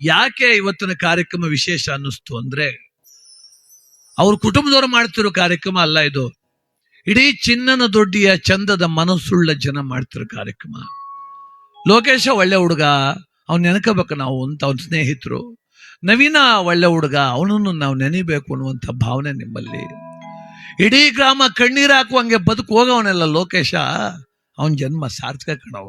ಯಾಕೆ ಇವತ್ತಿನ ಕಾರ್ಯಕ್ರಮ ವಿಶೇಷ ಅನ್ನಿಸ್ತು ಅಂದ್ರೆ, ಅವ್ರ ಕುಟುಂಬದವರು ಮಾಡ್ತಿರೋ ಕಾರ್ಯಕ್ರಮ ಅಲ್ಲ ಇದು. ಇಡೀ ಚಿನ್ನನ ದೊಡ್ಡಿಯ ಚಂದದ ಮನಸ್ಸುಳ್ಳ ಜನ ಮಾಡ್ತಿರೋ ಕಾರ್ಯಕ್ರಮ. ಲೋಕೇಶ ಒಳ್ಳೆ ಹುಡುಗ, ಅವ್ನು ನೆನಕಬೇಕು ನಾವು ಅಂತ ಅವನ ಸ್ನೇಹಿತರು. ನವೀನ ಒಳ್ಳೆ ಹುಡುಗ, ಅವನನ್ನು ನಾವು ನೆನಿಬೇಕು ಅನ್ನುವಂಥ ಭಾವನೆ ನಿಮ್ಮಲ್ಲಿ. ಇಡೀ ಗ್ರಾಮ ಕಣ್ಣೀರು ಹಾಕುವಂಗೆ ಬದುಕು ಹೋಗವನೆಲ್ಲ ಲೋಕೇಶ. ಅವನ ಜನ್ಮ ಸಾರ್ಥಕ ಕಣವ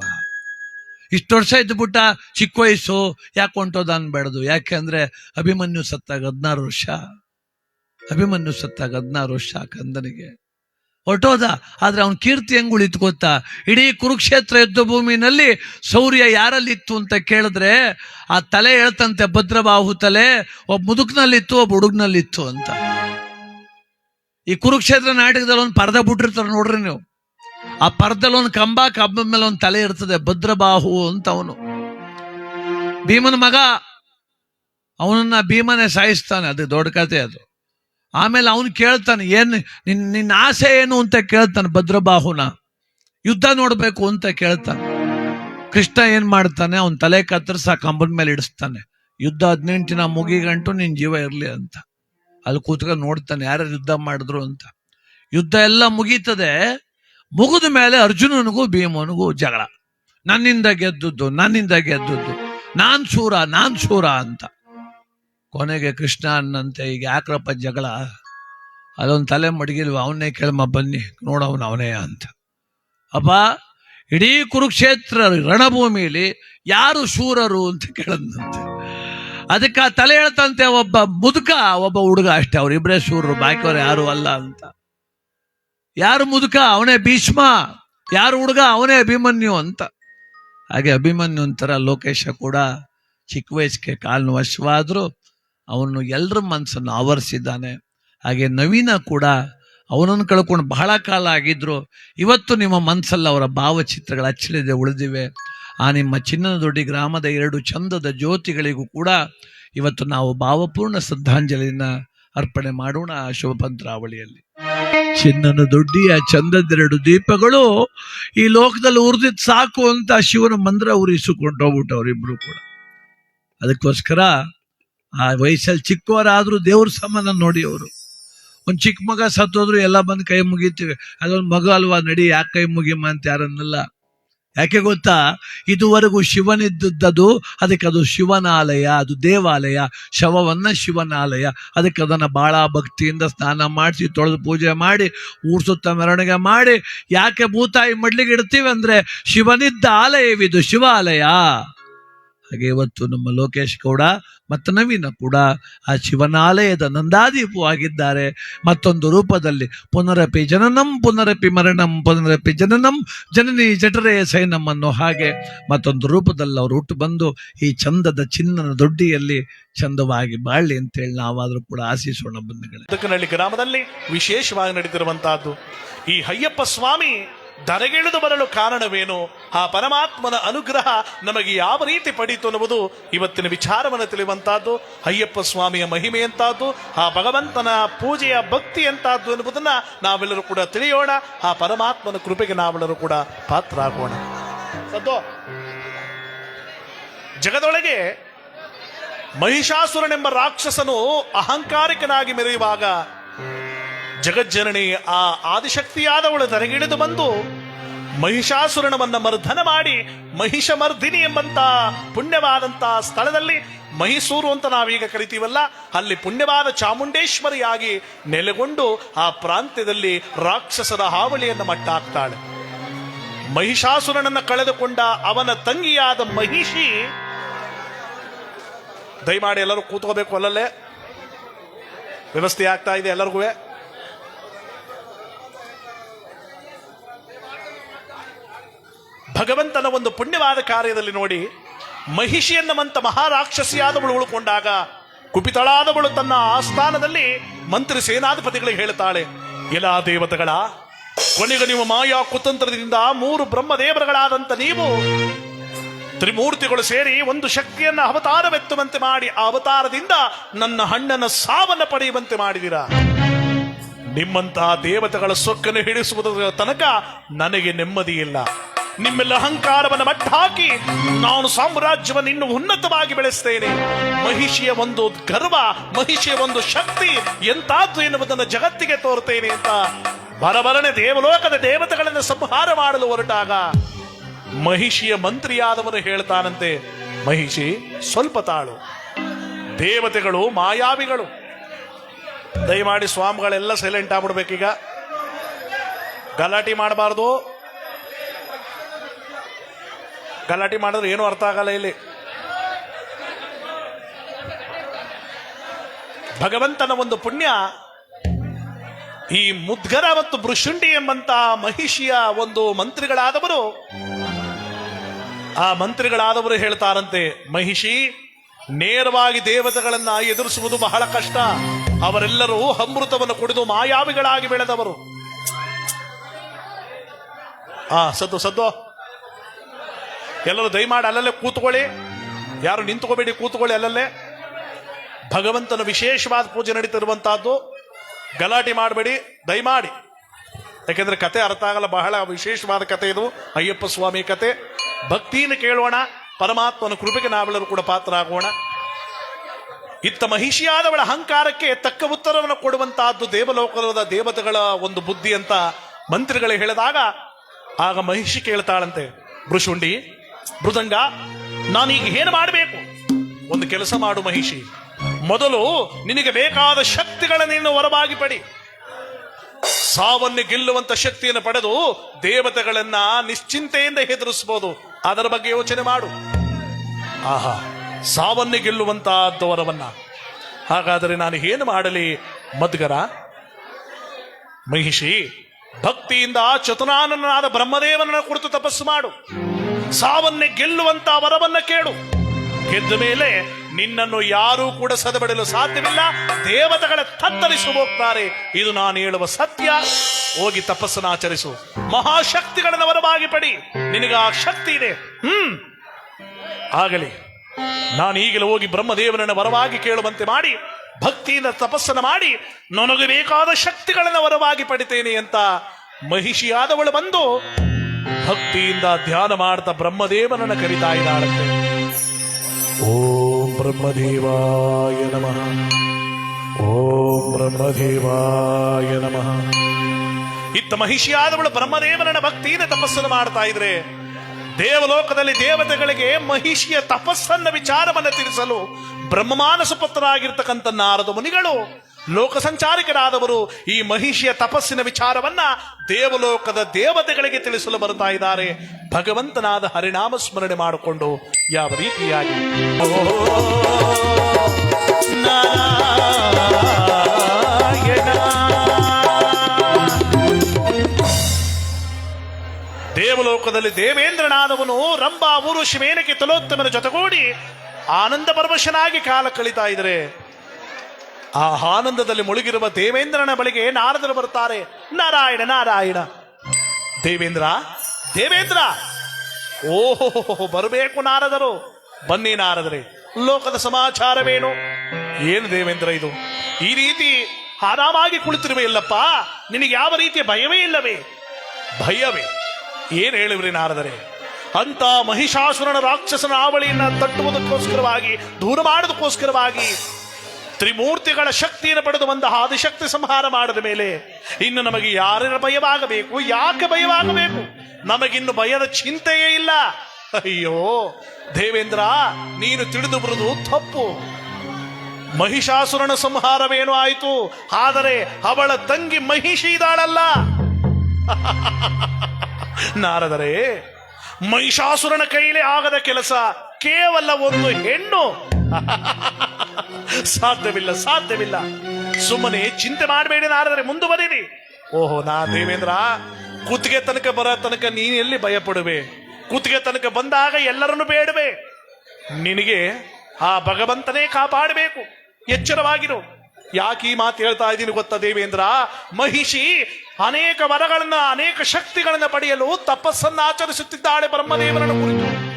ಇಷ್ಟು ವರ್ಷ ಇದ್ದುಬಿಟ್ಟ ಚಿಕ್ಕ ವಯಸ್ಸು. ಯಾಕೆ ಹೊಂಟೋದ ಅನ್ಬೇಡದು ಯಾಕೆ ಅಂದ್ರೆ ಅಭಿಮನ್ಯು ಸತ್ತಾಗ ಹದಿನಾರು ವರ್ಷ. ಅಭಿಮನ್ಯು ಸತ್ತಾಗ ಹದಿನಾರು ವರ್ಷ ಕಂದನಿಗೆ. ಹೊರಟೋದ. ಆದ್ರೆ ಅವನ ಕೀರ್ತಿ ಹೆಂಗ್ ಉಳಿತು ಗೊತ್ತಾ? ಇಡೀ ಕುರುಕ್ಷೇತ್ರ ಯುದ್ಧ ಭೂಮಿನಲ್ಲಿ ಶೌರ್ಯ ಯಾರಲ್ಲಿತ್ತು ಅಂತ ಕೇಳಿದ್ರೆ ಆ ತಲೆ ಹೇಳ್ತಂತೆ ಭದ್ರಬಾಹು ತಲೆ, ಒಬ್ಬ ಮುದುಕ್ನಲ್ಲಿತ್ತು, ಒಬ್ಬ ಹುಡುಗ್ನಲ್ಲಿತ್ತು ಅಂತ. ಈ ಕುರುಕ್ಷೇತ್ರ ನಾಟಕದಲ್ಲಿ ಒಂದು ಪರ್ದ ಬಿಟ್ಟಿರ್ತಾರೆ ನೋಡ್ರಿ ನೀವು. ಆ ಪರ್ದಲ್ಲಿ ಒಂದು ಕಂಬ ಕಂಬದ ಮೇಲೆ ಒಂದು ತಲೆ ಇರ್ತದೆ ಭದ್ರಬಾಹು ಅಂತ ಅವನು. ಭೀಮನ ಮಗ, ಅವನನ್ನ ಭೀಮನೆ ಸಾಯಿಸ್ತಾನೆ, ಅದು ದೊಡ್ಡ ಕತೆ ಅದು. ಆಮೇಲೆ ಅವನು ಕೇಳ್ತಾನೆ, ಏನ್ ನಿನ್ ನಿನ್ನ ಆಸೆ ಏನು ಅಂತ ಕೇಳ್ತಾನೆ, ಭದ್ರಬಾಹುನ. ಯುದ್ಧ ನೋಡ್ಬೇಕು ಅಂತ ಕೇಳ್ತಾನೆ. ಕೃಷ್ಣ ಏನ್ ಮಾಡ್ತಾನೆ, ಅವನ ತಲೆ ಕತ್ತರಿಸ ಕಂಬದ ಮೇಲೆ ಇಡಿಸ್ತಾನೆ. ಯುದ್ಧ ಹದಿನೆಂಟಿನ ಮುಗಿಗಂಟು ನಿನ್ ಜೀವ ಇರ್ಲಿ ಅಂತ. ಅಲ್ಲಿ ಕೂತ್ಕೊಂಡು ನೋಡ್ತಾನೆ ಯಾರು ಯುದ್ಧ ಮಾಡಿದ್ರು ಅಂತ. ಯುದ್ಧ ಎಲ್ಲ ಮುಗೀತದೆ ಮುಗಿದ ಮೇಲೆ ಅರ್ಜುನನಿಗೂ ಭೀಮನಿಗೂ ಜಗಳ. ನನ್ನಿಂದ ಗೆದ್ದದ್ದು ನನ್ನಿಂದ ಗೆದ್ದದ್ದು, ನಾನ್ ಸೂರ ನಾನ್ ಸೂರ ಅಂತ. ಕೊನೆಗೆ ಕೃಷ್ಣ ಅನ್ನಂತೆ, ಈಗ ಯಾಕ್ರಪ್ಪ ಜಗಳ? ಅದೊಂದು ತಲೆ ಮಡಗಿಲ್ವ? ಅವನ್ನೇ ಕೇಳಮ್ಮ ಬನ್ನಿ, ನೋಡವನು ಅವನೇ ಅಂತ. ಅಪ್ಪ, ಇಡೀ ಕುರುಕ್ಷೇತ್ರ ರಣಭೂಮಿಲಿ ಯಾರು ಶೂರರು ಅಂತ ಕೇಳದಂತೆ ಅದಕ್ಕೆ ತಲೆ ಹೇಳ್ತಂತೆ ಒಬ್ಬ ಮುದುಕ, ಒಬ್ಬ ಹುಡುಗ ಅಷ್ಟೇ, ಅವ್ರಿಬ್ರೇ ಶೂರರು, ಬಾಕಿಯವ್ರು ಯಾರು ಅಲ್ಲ ಅಂತ. ಯಾರು ಮುದುಕ? ಅವನೇ ಭೀಷ್ಮ. ಯಾರು ಹುಡುಗ? ಅವನೇ ಅಭಿಮನ್ಯು ಅಂತ. ಹಾಗೆ ಅಭಿಮನ್ಯು ಅಂತರ ಲೋಕೇಶ ಕೂಡ ಚಿಕ್ಕ ವಯಸ್ಸಿಗೆ ಕಾಲು ವಶವಾದ್ರು ಅವನು ಎಲ್ಲರ ಮನಸ್ಸನ್ನು ಆವರಿಸಿದ್ದಾನೆ. ಹಾಗೆ ನವೀನ ಕೂಡ ಅವನನ್ನು ಕಳ್ಕೊಂಡು ಬಹಳ ಕಾಲ ಆಗಿದ್ರು. ಇವತ್ತು ನಿಮ್ಮ ಮನಸ್ಸಲ್ಲಿ ಅವರ ಭಾವಚಿತ್ರಗಳು ಅಚ್ಚಳಿದೆ, ಉಳಿದಿವೆ. ಆ ನಿಮ್ಮ ಚಿನ್ನದ ದೊಡ್ಡಿ ಗ್ರಾಮದ ಎರಡು ಚಂದದ ಜ್ಯೋತಿಗಳಿಗೂ ಕೂಡ ಇವತ್ತು ನಾವು ಭಾವಪೂರ್ಣ ಶ್ರದ್ಧಾಂಜಲಿಯನ್ನು ಅರ್ಪಣೆ ಮಾಡೋಣ ಆ ಶುಭ ಪಂತ್ರಾವಳಿಯಲ್ಲಿ ಚಿನ್ನನ ದೊಡ್ಡಿಯ ಚಂದದೆರಡು ದೀಪಗಳು ಈ ಲೋಕದಲ್ಲಿ ಉರಿದಿದ್ ಸಾಕು ಅಂತ ಶಿವನ ಮಂದ್ರ ಉರಿಸಿಕೊಂಡು ಹೋಗ್ಬಿಟ್ಟು ಅವರಿಬ್ರು ಕೂಡ. ಅದಕ್ಕೋಸ್ಕರ ಆ ವಯಸ್ಸಲ್ಲಿ ಚಿಕ್ಕವರಾದ್ರೂ ದೇವ್ರ ಸಮಾನ ನೋಡಿ ಅವರು. ಒಂದ್ ಚಿಕ್ಕ ಮಗ ಸತ್ತೋದ್ರು ಎಲ್ಲ ಬಂದು ಕೈ ಮುಗಿತೀವಿ. ಅದೊಂದು ಮಗ ಅಲ್ವಾ ನಡಿ ಯಾಕೆ ಕೈ ಮುಗಿಯಮ್ಮ ಅಂತ ಯಾರನ್ನಲ್ಲ. ಯಾಕೆ ಗೊತ್ತಾ? ಇದುವರೆಗೂ ಶಿವನಿದ್ದದ್ದು ಅದಕ್ಕೆ ಅದು ಶಿವನಾಲಯ, ಅದು ದೇವಾಲಯ. ಶವವನ್ನ ಶಿವನಾಲಯ. ಅದಕ್ಕೆ ಅದನ್ನು ಬಹಳ ಭಕ್ತಿಯಿಂದ ಸ್ನಾನ ಮಾಡಿಸಿ, ತೊಳೆದು ಪೂಜೆ ಮಾಡಿ, ಊರ್ ಸುತ್ತ ಮೆರವಣಿಗೆ ಮಾಡಿ, ಯಾಕೆ ಭೂತಾಯಿ ಮಡ್ಲಿಗೆ ಇಡ್ತೀವಿ ಅಂದ್ರೆ, ಶಿವನಿದ್ದ ಆಲಯವಿದು ಶಿವಾಲಯ. ಹಾಗೆ ಇವತ್ತು ನಮ್ಮ ಲೋಕೇಶ್ ಗೌಡ ಮತ್ತು ನವೀನ ಕೂಡ ಆ ಶಿವನಾಲಯದ ನಂದಾದೀಪವಾಗಿದ್ದಾರೆ ಮತ್ತೊಂದು ರೂಪದಲ್ಲಿ ಪುನರಪಿ ಜನನಂ, ಪುನರಪಿ ಮರಣಂ, ಪುನರಪಿ ಜನನಂ, ಜನನಿ ಜಠರೆಯ ಸೈನಂ ಅನ್ನೋ ಹಾಗೆ ಮತ್ತೊಂದು ರೂಪದಲ್ಲಿ ಅವರು ಹುಟ್ಟು ಬಂದು ಈ ಚಂದದ ಚಿನ್ನನ ದೊಡ್ಡಿಯಲ್ಲಿ ಚಂದವಾಗಿ ಬಾಳ್ಲಿ ಅಂತೇಳಿ ನಾವಾದರೂ ಕೂಡ ಆಶಿಸೋಣ ಬಂಧುಗಳೇ. ಗ್ರಾಮದಲ್ಲಿ ವಿಶೇಷವಾಗಿ ನಡೆದಿರುವಂತಹದ್ದು ಈ ಅಯ್ಯಪ್ಪ ಸ್ವಾಮಿ ಧರೆಗಿಳಿದು ಬರಲು ಕಾರಣವೇನು? ಆ ಪರಮಾತ್ಮನ ಅನುಗ್ರಹ ನಮಗೆ ಯಾವ ರೀತಿ ಪಡೀತು ಅನ್ನುವುದು ಇವತ್ತಿನ ವಿಚಾರವನ್ನು ತಿಳಿಯುವಂತಹದ್ದು ಅಯ್ಯಪ್ಪ ಸ್ವಾಮಿಯ ಮಹಿಮೆ ಎಂತಾದ್ದು ಆ ಭಗವಂತನ ಪೂಜೆಯ ಭಕ್ತಿ ಎಂತಾದ್ದು ಎನ್ನುವುದನ್ನ ನಾವೆಲ್ಲರೂ ಕೂಡ ತಿಳಿಯೋಣ. ಆ ಪರಮಾತ್ಮನ ಕೃಪೆಗೆ ನಾವೆಲ್ಲರೂ ಕೂಡ ಪಾತ್ರರಾಗೋಣ. ಸದ್ದು ಜಗದೊಳಗೆ ಮಹಿಷಾಸುರನೆಂಬ ರಾಕ್ಷಸನು ಅಹಂಕಾರಿಕನಾಗಿ ಮೆರೆಯುವಾಗ ಜಗಜ್ಜನನಿ, ಆ ಆದಿಶಕ್ತಿಯಾದವಳು ತರಗಿಳಿದು ಬಂದು ಮಹಿಷಾಸುರನವನ್ನ ಮರ್ಧನ ಮಾಡಿ ಮಹಿಷಮರ್ಧಿನಿ ಎಂಬಂತ ಪುಣ್ಯವಾದಂತ ಸ್ಥಳದಲ್ಲಿ ಮೈಸೂರು ಅಂತ ನಾವೀಗ ಕರಿತೀವಲ್ಲ, ಅಲ್ಲಿ ಪುಣ್ಯವಾದ ಚಾಮುಂಡೇಶ್ವರಿಯಾಗಿ ನೆಲೆಗೊಂಡು ಆ ಪ್ರಾಂತ್ಯದಲ್ಲಿ ರಾಕ್ಷಸರ ಹಾವಳಿಯನ್ನು ಮಟ್ಟ ಹಾಕ್ತಾಳೆ ಮಹಿಷಾಸುರನನ್ನ ಕಳೆದುಕೊಂಡ ಅವನ ತಂಗಿಯಾದ ಮಹಿಷಿ, ದಯಮಾಡಿ ಎಲ್ಲರೂ ಕೂತ್ಕೋಬೇಕು ಅಲ್ಲಲ್ಲೇ? ವ್ಯವಸ್ಥೆ ಆಗ್ತಾ ಇದೆ ಎಲ್ಲರಿಗೂ? ಭಗವಂತನ ಒಂದು ಪುಣ್ಯವಾದ ಕಾರ್ಯದಲ್ಲಿ ನೋಡಿ ಮಹಿಷಿ ಎನ್ನುವಂತ ಮಹಾರಾಕ್ಷಸಿಯಾದವಳು ಉಳ್ಕೊಂಡಾಗ ಕುಪಿತಳಾದವಳು ತನ್ನ ಆಸ್ಥಾನದಲ್ಲಿ ಮಂತ್ರಿ ಸೇನಾಧಿಪತಿಗಳಿಗೆ ಹೇಳ್ತಾಳೆ ಎಲ್ಲ ದೇವತೆಗಳ, ಕೊನೆಗೆ ನೀವು ಮಾಯಾ ಕುತಂತ್ರದಿಂದ ಮೂರು ಬ್ರಹ್ಮದೇವರುಗಳಾದಂತ ನೀವು ತ್ರಿಮೂರ್ತಿಗಳು ಸೇರಿ ಒಂದು ಶಕ್ತಿಯನ್ನು ಅವತಾರವೆತ್ತುವಂತೆ ಮಾಡಿ ಆ ಅವತಾರದಿಂದ ನನ್ನ ಹಣ್ಣನ ಸಾವನ್ನು ಪಡೆಯುವಂತೆ ಮಾಡಿದಿರಾ. ನಿಮ್ಮಂತಹ ದೇವತೆಗಳ ಸೊಕ್ಕನ್ನು ಹಿಡಿಸುವುದರ ತನಕ ನನಗೆ ನೆಮ್ಮದಿ ಇಲ್ಲ ನಿಮ್ಮೆಲ್ಲ ಅಹಂಕಾರವನ್ನು ಮಟ್ಟ ಹಾಕಿ ನಾನು ಸಾಮ್ರಾಜ್ಯವನ್ನು ಇನ್ನು ಉನ್ನತವಾಗಿ ಬೆಳೆಸ್ತೇನೆ. ಮಹಿಷಿಯ ಒಂದು ಗರ್ವ, ಮಹಿಷಿಯ ಒಂದು ಶಕ್ತಿ ಎಂತಾದ್ದು ಎನ್ನುವುದನ್ನು ಜಗತ್ತಿಗೆ ತೋರ್ತೇನೆ ಅಂತ ಬರಬರನೆ ದೇವಲೋಕದ ದೇವತೆಗಳನ್ನು ಸಂಹಾರ ಮಾಡಲು ಹೊರಟಾಗ ಮಹಿಷಿಯ ಮಂತ್ರಿಯಾದವನು ಹೇಳ್ತಾನಂತೆ, ಮಹಿಷಿ, ಸ್ವಲ್ಪ ತಾಳು. ದೇವತೆಗಳು, ಮಾಯಾವಿಗಳು. ದಯಮಾಡಿ ಸ್ವಾಮಿಗಳೆಲ್ಲ ಸೈಲೆಂಟ್ ಆಗ್ಬಿಡ್ಬೇಕೀಗ. ಗಲಾಟೆ ಮಾಡಬಾರ್ದು. ಗಲಾಟೆ ಮಾಡಿದ್ರೆ ಏನು ಅರ್ಥ ಆಗಲ್ಲ ಇಲ್ಲಿ. ಭಗವಂತನ ಒಂದು ಪುಣ್ಯ, ಈ ಮುದ್ಗರ ಮತ್ತು ಭೃಶುಂಡಿ ಎಂಬಂತ ಮಹಿಷಿಯ ಒಂದು ಮಂತ್ರಿಗಳಾದವರು, ಆ ಮಂತ್ರಿಗಳಾದವರು ಹೇಳ್ತಾರಂತೆ, ಮಹಿಷಿ, ನೇರವಾಗಿ ದೇವತೆಗಳನ್ನ ಎದುರಿಸುವುದು ಬಹಳ ಕಷ್ಟ. ಅವರೆಲ್ಲರೂ ಅಮೃತವನ್ನು ಕುಡಿದು ಮಾಯಾವಿಗಳಾಗಿ ಬೆಳೆದವರು. ಆ, ಸದ್ದು ಸದ್ದು. ಎಲ್ಲರೂ ದಯಮಾಡಿ ಅಲ್ಲಲ್ಲೇ ಕೂತ್ಕೊಳ್ಳಿ. ಯಾರು ನಿಂತ್ಕೋಬೇಡಿ, ಕೂತ್ಕೊಳ್ಳಿ ಅಲ್ಲಲ್ಲೇ. ಭಗವಂತನ ವಿಶೇಷವಾದ ಪೂಜೆ ನಡೀತಿರುವಂತಹದ್ದು. ಗಲಾಟೆ ಮಾಡಬೇಡಿ, ದಯಮಾಡಿ. ಯಾಕೆಂದ್ರೆ ಕತೆ ಅರ್ಥ ಆಗಲ್ಲ, ಬಹಳ ವಿಶೇಷವಾದ ಕತೆ ಇದು. ಅಯ್ಯಪ್ಪ ಸ್ವಾಮಿ ಕತೆ. ಭಕ್ತಿಯನ್ನು ಕೇಳೋಣ, ಪರಮಾತ್ಮನ ಕೃಪೆಗೆ ನಾವೆಲ್ಲರೂ ಕೂಡ ಪಾತ್ರ ಆಗೋಣ ಇತ್ತ ಮಹಿಷಿಯಾದವಳ ಅಹಂಕಾರಕ್ಕೆ ತಕ್ಕ ಉತ್ತರವನ್ನು ಕೊಡುವಂತಹದ್ದು ದೇವಲೋಕದ ದೇವತೆಗಳ ಒಂದು ಬುದ್ಧಿ ಅಂತ ಮಂತ್ರಿಗಳು ಹೇಳಿದಾಗ, ಆಗ ಮಹಿಷಿ ಕೇಳ್ತಾಳಂತೆ, ಭೃಶುಂಡಿ ಮೃದಂಗ, ನಾನೀಗ ಏನು ಮಾಡಬೇಕು? ಒಂದು ಕೆಲಸ ಮಾಡು ಮಹಿಷಿ. ಮೊದಲು ನಿನಗೆ ಬೇಕಾದ ಶಕ್ತಿಗಳನ್ನು ನೀನು ಹೊರಬಾಗಿ ಪಡಿ. ಸಾವನ್ನು ಗೆಲ್ಲುವಂತ ಶಕ್ತಿಯನ್ನು ಪಡೆದು ದೇವತೆಗಳನ್ನ ನಿಶ್ಚಿಂತೆಯಿಂದ ಹೆದರಿಸಬಹುದು ಅದರ ಬಗ್ಗೆ ಯೋಚನೆ ಮಾಡು. ಆಹಾ, ಸಾವನ್ನು ಗೆಲ್ಲುವಂತ ವರವನ್ನ ಹಾಗಾದರೆ ನಾನು ಏನು ಮಾಡಲಿ? ಮದ್ಗರ, ಮಹಿಷಿ, ಭಕ್ತಿಯಿಂದ ಚತುರಾನನಾದ ಬ್ರಹ್ಮದೇವನನ್ನು ಕುರಿತು ತಪಸ್ಸು ಮಾಡು. ಸಾವನ್ನೇ ಗೆಲ್ಲುವಂತ ವರವನ್ನ ಕೇಳು. ಗೆದ್ದ ಮೇಲೆ ನಿನ್ನನ್ನು ಯಾರೂ ಕೂಡ ಸದಬಡಲು ಸಾಧ್ಯವಿಲ್ಲ. ದೇವತೆಗಳ ತತ್ತರಿಸು ಹೋಗ್ತಾರೆ. ಇದು ನಾನು ಹೇಳುವ ಸತ್ಯ. ಹೋಗಿ ತಪಸ್ಸನ್ನು ಆಚರಿಸು. ಮಹಾಶಕ್ತಿಗಳನ್ನು ವರವಾಗಿ ಪಡಿ. ನಿನಗೆ ಆ ಶಕ್ತಿ ಇದೆ. ಹ್ಮ್. ಆಗಲಿ. ನಾನು ಈಗಲೇ ಹೋಗಿ ಬ್ರಹ್ಮದೇವನನ್ನು ವರವಾಗಿ ಕೇಳುವಂತೆ ಮಾಡಿ, ಭಕ್ತಿಯಿಂದ ತಪಸ್ಸನ್ನು ಮಾಡಿ, ನನಗೆ ಬೇಕಾದ ಶಕ್ತಿಗಳನ್ನು ವರವಾಗಿ ಪಡಿತೇನೆ ಅಂತ ಮಹಿಷಿಯಾದವಳು ಬಂದು ಭಕ್ತಿಯಿಂದ ಧ್ಯಾನ ಮಾಡ್ತಾ ಬ್ರಹ್ಮದೇವನನ್ನು ಕರಿತಾ ಇದ್ದಾಳಂತೆ. ಓಂ ಬ್ರಹ್ಮದೇವಾಯ ನಮಃ. ಓಂ ಬ್ರಹ್ಮದೇವಾಯ ನಮಃ. ಇತ್ತ ಮಹಿಷಿಯಾದವಳು ಬ್ರಹ್ಮದೇವನನ್ನ ಭಕ್ತಿಯಿಂದ ತಪಸ್ಸನ್ನು ಮಾಡ್ತಾ ಇದ್ರೆ ದೇವಲೋಕದಲ್ಲಿ ದೇವತೆಗಳಿಗೆ ಮಹಿಷಿಯ ತಪಸ್ಸನ್ನ ವಿಚಾರವನ್ನು ತಿಳಿಸಲು ಬ್ರಹ್ಮಮಾನಸ ಪುತ್ರರಾಗಿರ್ತಕ್ಕಂಥ ನಾರದ ಮುನಿಗಳು ಲೋಕ ಸಂಚಾರಿಕರಾದವರು ಈ ಮಹಿಷಿಯ ತಪಸ್ಸಿನ ವಿಚಾರವನ್ನ ದೇವಲೋಕದ ದೇವತೆಗಳಿಗೆ ತಿಳಿಸಲು ಬರುತ್ತಾ ಇದ್ದಾರೆ. ಭಗವಂತನಾದ ಹರಿನಾಮ ಸ್ಮರಣೆ ಮಾಡಿಕೊಂಡು ಯಾವ ರೀತಿಯಾಗಿ? ದೇವಲೋಕದಲ್ಲಿ ದೇವೇಂದ್ರನಾದವನು ರಂಭಾ, ಊರು ಶಿವೇನಕ್ಕೆ ತಲೋತ್ತಮನ ಜೊತೆಗೂಡಿ ಆನಂದ ಪರವಶನಾಗಿ ಕಾಲ ಕಳೀತಾ ಇದ್ರೆ ಆ ಆನಂದದಲ್ಲಿ ಮುಳುಗಿರುವ ದೇವೇಂದ್ರನ ಬಳಿಗೆ ನಾರದರು ಬರ್ತಾರೆ ನಾರಾಯಣ ನಾರಾಯಣ. ದೇವೇಂದ್ರ ದೇವೇಂದ್ರ! ಓಹೋ, ಬರಬೇಕು ನಾರದರು. ಬನ್ನಿ ನಾರದರೆ, ಲೋಕದ ಸಮಾಚಾರವೇನು? ಏನು ದೇವೇಂದ್ರ ಇದು? ಈ ರೀತಿ ಆರಾಮಾಗಿ ಕುಳಿತಿರುವೆ ಇಲ್ಲಪ್ಪ? ನಿನಗೆ ಯಾವ ರೀತಿಯ ಭಯವೇ ಇಲ್ಲವೇ? ಭಯವೇ? ಏನು ಹೇಳುವ್ರಿ ನಾರದರೆ? ಅಂತ ಮಹಿಷಾಸುರನ ರಾಕ್ಷಸನ ಆವಳಿಯನ್ನು ತಟ್ಟುವುದಕ್ಕೋಸ್ಕರವಾಗಿ, ದೂರ ಮಾಡೋದಕ್ಕೋಸ್ಕರವಾಗಿ ತ್ರಿಮೂರ್ತಿಗಳ ಶಕ್ತಿಯನ್ನು ಪಡೆದು ಬಂದ ಆದಿಶಕ್ತಿ ಸಂಹಾರ ಮಾಡಿದ ಮೇಲೆ ಇನ್ನು ನಮಗೆ ಯಾರ ಭಯವಾಗಬೇಕು, ಯಾಕೆ ಭಯವಾಗಬೇಕು? ನಮಗಿನ್ನು ಭಯದ ಚಿಂತೆಯೇ ಇಲ್ಲ. ಅಯ್ಯೋ, ದೇವೇಂದ್ರ, ನೀನು ತಿಳಿದು ಬರುದು ತಪ್ಪು. ಮಹಿಷಾಸುರನ ಸಂಹಾರವೇನು ಆಯಿತು? ಆದರೆ ಅವಳ ತಂಗಿ ಮಹಿಷಿ ಇದ್ದಾಳಲ್ಲ. ನಾರದರೆ, ಮಹಿಷಾಸುರನ ಕೈಲೇ ಆಗದ ಕೆಲಸ ಕೇವಲ ಒಂದು ಹೆಣ್ಣು. ಸಾಧ್ಯವಿಲ್ಲ ಸಾಧ್ಯವಿಲ್ಲ. ಸುಮ್ಮನೆ ಚಿಂತೆ ಮಾಡಬೇಡಿ ನಾಡಿದ್ರೆ ಮುಂದುವರೀರಿ. ಓಹೋ, ನಾ ದೇವೇಂದ್ರ ಕುತ್ತಿಗೆ ತನಕ ಬರೋ ತನಕ ನೀನು ಎಲ್ಲಿ ಭಯಪಡುವೆ? ಕುತ್ತಿಗೆ ತನಕ ಬಂದಾಗ ಎಲ್ಲರನ್ನು ಬೇಡವೆ. ನಿನಗೆ ಆ ಭಗವಂತನೇ ಕಾಪಾಡಬೇಕು. ಎಚ್ಚರವಾಗಿರು. ಯಾಕೆ ಈ ಮಾತು ಹೇಳ್ತಾ ಇದ್ದೀನಿ ಗೊತ್ತಾ ದೇವೇಂದ್ರ? ಮಹಿಷಿ ಅನೇಕ ವರಗಳನ್ನ, ಅನೇಕ ಶಕ್ತಿಗಳನ್ನ ಪಡೆಯಲು ತಪಸ್ಸನ್ನ ಆಚರಿಸುತ್ತಿದ್ದಾಳೆ ಬ್ರಹ್ಮದೇವರನ್ನು ಕುರಿತು.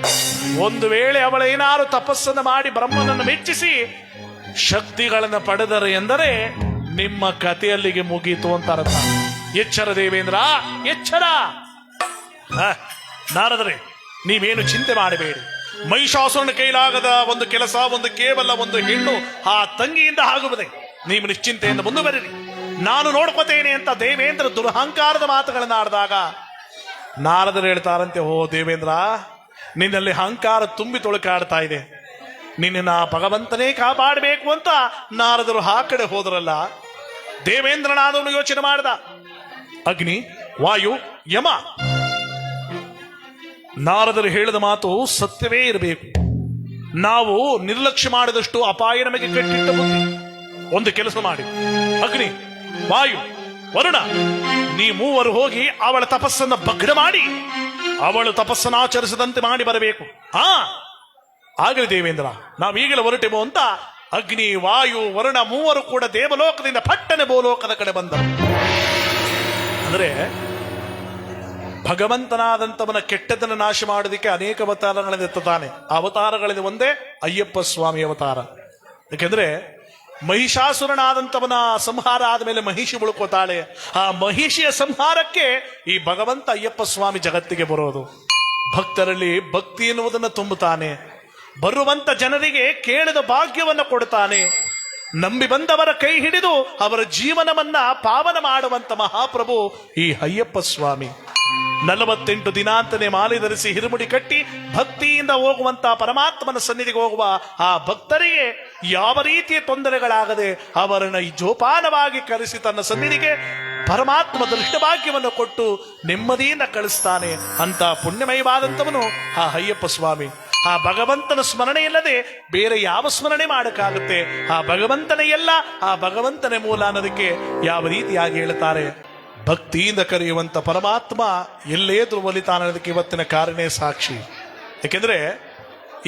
ಒಂದು ವೇಳೆ ಅವಳೇನಾರು ತಪಸ್ಸನ್ನು ಮಾಡಿ ಬ್ರಹ್ಮನನ್ನು ಮೆಚ್ಚಿಸಿ ಶಕ್ತಿಗಳನ್ನು ಪಡೆದರೆ ಎಂದರೆ ನಿಮ್ಮ ಕಥೆಯಲ್ಲಿಗೆ ಮುಗೀತು ಅಂತ ಅರ್ಥ. ಎಚ್ಚರ ದೇವೇಂದ್ರ, ಎಚ್ಚರ. ನಾರದರೆ, ನೀವೇನು ಚಿಂತೆ ಮಾಡಬೇಡಿ. ಮಹಿಷಾಸುರನ ಕೈಲಾಗದ ಒಂದು ಕೆಲಸ, ಒಂದು ಕೇವಲ ಒಂದು ಹೆಣ್ಣು ಆ ತಂಗಿಯಿಂದ ಆಗುವುದೇ. ನೀವು ನಿಶ್ಚಿಂತೆಯಿಂದ ಮುಂದುವರಿರಿ. ನಾನು ನೋಡ್ಕೋತೇನೆ ಅಂತ ದೇವೇಂದ್ರ ದುರಹಂಕಾರದ ಮಾತುಗಳನ್ನು ಆಡಿದಾಗ, ನಾರದರು ಹೇಳ್ತಾರಂತೆ, ಓ ದೇವೇಂದ್ರ, ನಿನ್ನಲ್ಲಿ ಅಹಂಕಾರ ತುಂಬಿ ತೊಳಕಾಡ್ತಾ ಇದೆ. ನಿನ್ನ ಭಗವಂತನೇ ಕಾಪಾಡಬೇಕು ಅಂತ ನಾರದರು ಆ ಕಡೆ ಹೋದ್ರಲ್ಲ. ದೇವೇಂದ್ರನಾದವನು ಯೋಚನೆ ಮಾಡ್ದ. ಅಗ್ನಿ, ವಾಯು, ಯಮ. ನಾರದರು ಹೇಳಿದ ಮಾತು ಸತ್ಯವೇ ಇರಬೇಕು. ನಾವು ನಿರ್ಲಕ್ಷ್ಯ ಮಾಡಿದಷ್ಟು ಅಪಾಯ ನಮಗೆ ಕಟ್ಟಿಟ್ಟ ಬುದ್ಧಿ. ಒಂದು ಕೆಲಸ ಮಾಡಿ. ಅಗ್ನಿ, ವಾಯು, ವರುಣ. ನೀ ಮೂವರು ಹೋಗಿ ಅವಳ ತಪಸ್ಸನ್ನ ಭಗ್ನ ಮಾಡಿ. ಅವಳು ತಪಸ್ಸನ್ನು ಆಚರಿಸದಂತೆ ಮಾಡಿ ಬರಬೇಕು. ಹಾ ಆಗಲಿ ದೇವೇಂದ್ರ, ನಾವು ಈಗಲೇ ಹೊರಟೆವು ಅಂತ ಅಗ್ನಿ, ವಾಯು, ವರುಣ ಮೂವರು ಕೂಡ ದೇವಲೋಕದಿಂದ ಪಟ್ಟನೆ ಭೂಲೋಕದ ಕಡೆ ಬಂದರು. ಅಂದ್ರೆ ಭಗವಂತನಾದಂಥವನ ಕೆಟ್ಟದನ್ನು ನಾಶ ಮಾಡೋದಕ್ಕೆ ಅನೇಕ ಅವತಾರಗಳಲ್ಲಿ ಎತ್ತುತ್ತಾನೆ. ಆ ಅವತಾರಗಳಲ್ಲಿ ಒಂದೇ ಅಯ್ಯಪ್ಪ ಸ್ವಾಮಿ ಅವತಾರ. ಯಾಕೆಂದ್ರೆ ಮಹಿಷಾಸುರನಾದಂಥವನ ಸಂಹಾರ ಆದಮೇಲೆ ಮಹಿಷಿ ಉಳ್ಕೋತಾಳೆ. ಆ ಮಹಿಷಿಯ ಸಂಹಾರಕ್ಕೆ ಈ ಭಗವಂತ ಅಯ್ಯಪ್ಪ ಸ್ವಾಮಿ ಜಗತ್ತಿಗೆ ಬರೋದು. ಭಕ್ತರಲ್ಲಿ ಭಕ್ತಿ ಎನ್ನುವುದನ್ನು ತುಂಬುತ್ತಾನೆ. ಬರುವಂತ ಜನರಿಗೆ ಕೇಳಿದ ಭಾಗ್ಯವನ್ನು ಕೊಡುತ್ತಾನೆ. ನಂಬಿ ಬಂದವರ ಕೈ ಹಿಡಿದು ಅವರ ಜೀವನವನ್ನ ಪಾವನ ಮಾಡುವಂತ ಮಹಾಪ್ರಭು ಈ ಅಯ್ಯಪ್ಪ ಸ್ವಾಮಿ. ನಲವತ್ತೆಂಟು ದಿನಾಂತನೇ ಮಾಲೆ ಧರಿಸಿ ಹಿರುಮುಡಿ ಕಟ್ಟಿ ಭಕ್ತಿಯಿಂದ ಹೋಗುವಂತ ಪರಮಾತ್ಮನ ಸನ್ನಿಧಿಗೆ ಹೋಗುವ ಆ ಭಕ್ತರಿಗೆ ಯಾವ ರೀತಿಯ ತೊಂದರೆಗಳಾಗದೆ ಅವರನ್ನು ಜೋಪಾನವಾಗಿ ಕರೆಸಿ ತನ್ನ ಸನ್ನಿಧಿಗೆ ಪರಮಾತ್ಮ ದೃಷ್ಟಭಾಗ್ಯವನ್ನು ಕೊಟ್ಟು ನೆಮ್ಮದಿಯಿಂದ ಕಳಿಸ್ತಾನೆ. ಅಂತ ಪುಣ್ಯಮಯವಾದಂಥವನು ಆ ಅಯ್ಯಪ್ಪ ಸ್ವಾಮಿ. ಆ ಭಗವಂತನ ಸ್ಮರಣೆ ಇಲ್ಲದೆ ಬೇರೆ ಯಾವ ಸ್ಮರಣೆ ಮಾಡಕ್ಕಾಗುತ್ತೆ? ಆ ಭಗವಂತನೇ ಎಲ್ಲ, ಆ ಭಗವಂತನೇ ಮೂಲ ಅನ್ನೋದಕ್ಕೆ ಯಾವ ರೀತಿಯಾಗಿ ಹೇಳ್ತಾರೆ? ಭಕ್ತಿಯಿಂದ ಕರೆಯುವಂತ ಪರಮಾತ್ಮ ಎಲ್ಲೇ ಅನ್ನೋದಕ್ಕೆ ಇವತ್ತಿನ ಕಾರಣೇ ಸಾಕ್ಷಿ. ಯಾಕೆಂದ್ರೆ